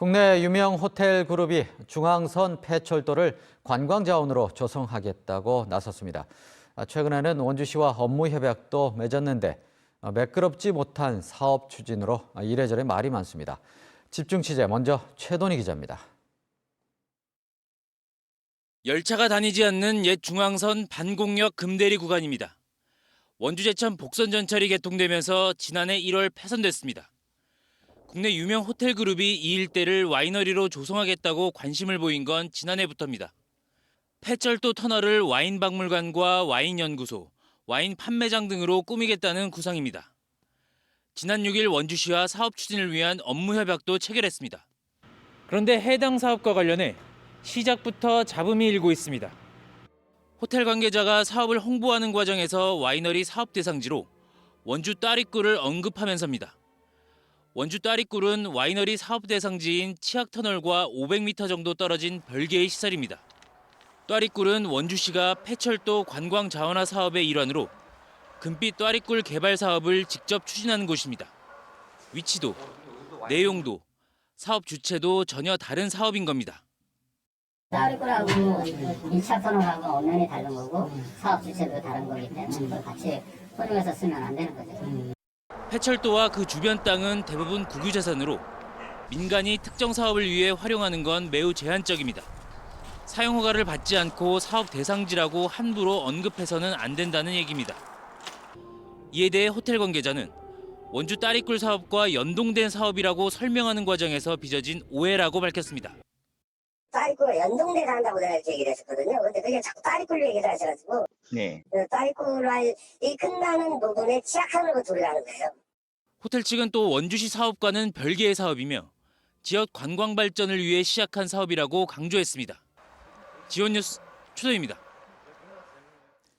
국내 유명 호텔 그룹이 중앙선 폐철도를 관광 자원으로 조성하겠다고 나섰습니다. 아, 최근에는 원주시와 업무 협약도 맺었는데 아, 매끄럽지 못한 사업 추진으로 아, 이래저래 말이 많습니다. 집중 취재 먼저 최돈희 기자입니다. 열차가 다니지 않는 옛 중앙선 반공역 금대리 구간입니다. 원주제천 복선 전철이 개통되면서 지난해 1월 폐선됐습니다. 국내 유명 호텔 그룹이 이 일대를 와이너리로 조성하겠다고 관심을 보인 건 지난해부터입니다. 폐철도 터널을 와인 박물관과 와인 연구소, 와인 판매장 등으로 꾸미겠다는 구상입니다. 지난 6일 원주시와 사업 추진을 위한 업무 협약도 체결했습니다. 그런데 해당 사업과 관련해 시작부터 잡음이 일고 있습니다. 호텔 관계자가 사업을 홍보하는 과정에서 와이너리 사업 대상지로 원주 따리꿀을 언급하면서입니다. 원주 따리꿀은 와이너리 사업 대상지인 치악터널과 500m 정도 떨어진 별개의 시설입니다. 따리꿀은 원주시가 폐철도 관광 자원화 사업의 일환으로 금빛 따리꿀 개발 사업을 직접 추진하는 곳입니다. 위치도, 내용도, 사업 주체도 전혀 다른 사업인 겁니다. 따르꾸라고 2차 선언하고 엄연히 다른 거고 사업 주체도 다른 거기 때문에 같이 혼용해서 쓰면 안 되는 거죠. 폐철도와 그 주변 땅은 대부분 국유재산으로 민간이 특정 사업을 위해 활용하는 건 매우 제한적입니다. 사용 허가를 받지 않고 사업 대상지라고 함부로 언급해서는 안 된다는 얘기입니다. 이에 대해 호텔 관계자는 원주 따리꿀 사업과 연동된 사업이라고 설명하는 과정에서 빚어진 오해라고 밝혔습니다. 따리꾸가 연동돼서 한다고 내가 이렇게 얘기를 했었거든요. 근데 그게 자꾸 따리꾸를 얘기를 하셔가지고 네. 그 따리꾸를 이 끝나는 부분에 치약하는 들어가는 거예요. 호텔 측은 또 원주시 사업과는 별개의 사업이며 지역 관광 발전을 위해 시작한 사업이라고 강조했습니다. 지원 뉴스 최도입니다.